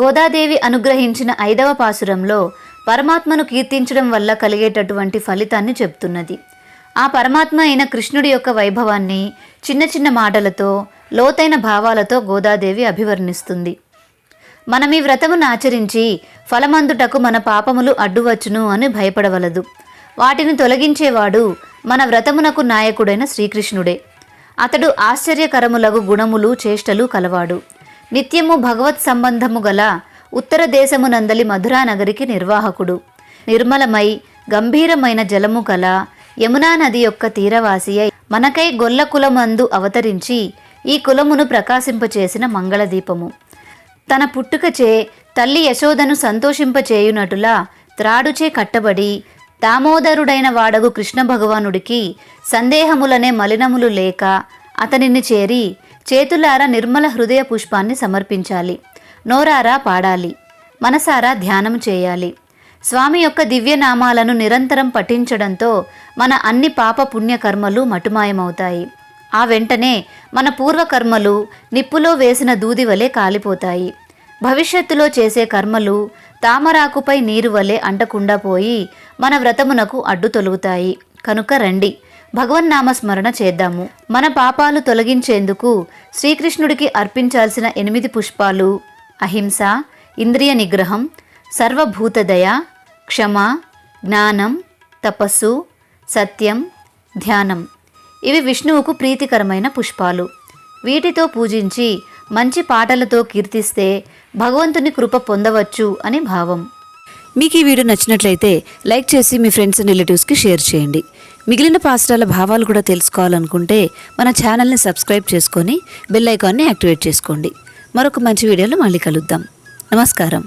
గోదాదేవి అనుగ్రహించిన ఐదవ పాసురంలో పరమాత్మను కీర్తించడం వల్ల కలిగేటటువంటి ఫలితాన్ని చెప్తున్నది. ఆ పరమాత్మ అయిన కృష్ణుడి యొక్క వైభవాన్ని చిన్న చిన్న మాటలతో లోతైన భావాలతో గోదాదేవి అభివర్ణిస్తుంది. మనం ఈ వ్రతమును ఆచరించి ఫలమందుటకు మన పాపములు అడ్డువచ్చును అని భయపడవలదు. వాటిని తొలగించేవాడు మన వ్రతమునకు నాయకుడైన శ్రీకృష్ణుడే. అతడు ఆశ్చర్యకరములగు గుణములు చేష్టలు కలవాడు. నిత్యము భగవత్ సంబంధము గల ఉత్తర దేశమునందలి మధురా నగరికి నిర్వాహకుడు. నిర్మలమై గంభీరమైన జలము కల యమునా నది యొక్క తీరవాసి అయి మనకై గొల్ల కులమందు అవతరించి ఈ కులమును ప్రకాశింపచేసిన మంగళదీపము. తన పుట్టుకచే తల్లి యశోదను సంతోషింపచేయునటులా త్రాడుచే కట్టబడి దామోదరుడైన వాడగు కృష్ణ భగవానుడికి సందేహములనే మలినములు లేక అతనిని చేరి చేతులారా నిర్మల హృదయ పుష్పాన్ని సమర్పించాలి. నోరారా పాడాలి. మనసారా ధ్యానం చేయాలి. స్వామి యొక్క దివ్యనామాలను నిరంతరం పఠించడంతో మన అన్ని పాప పుణ్యకర్మలు మటుమాయమవుతాయి. ఆ వెంటనే మన పూర్వకర్మలు నిప్పులో వేసిన దూది వలె కాలిపోతాయి. భవిష్యత్తులో చేసే కర్మలు తామరాకుపై నీరు వలె అంటకుండా పోయి మన వ్రతమునకు అడ్డు తొలుగుతాయి. కనుక రండి. భగవన్ నామస్మరణ చేద్దాము. మన పాపాలు తొలగించేందుకు శ్రీకృష్ణుడికి అర్పించాల్సిన ఎనిమిది పుష్పాలు. అహింస ఇంద్రియ నిగ్రహం సర్వభూతదయ క్షమ జ్ఞానం తపస్సు సత్యం ధ్యానం. ఇవి విష్ణువుకు ప్రీతికరమైన పుష్పాలు. వీటితో పూజించి మంచి పాటలతో కీర్తిస్తే భగవంతుని కృప పొందవచ్చు అని భావం. మీకు ఈ వీడియో నచ్చినట్లయితే లైక్ చేసి మీ ఫ్రెండ్స్ అండ్ రిలేటివ్స్కి షేర్ చేయండి. మిగిలిన పాస్టాల భావాలు కూడా తెలుసుకోవాలనుకుంటే మన ఛానల్ని సబ్స్క్రైబ్ చేసుకొని బెల్ ఐకాన్ని యాక్టివేట్ చేసుకోండి. మరొక మంచి వీడియోలో మళ్ళీ కలుద్దాం. నమస్కారం.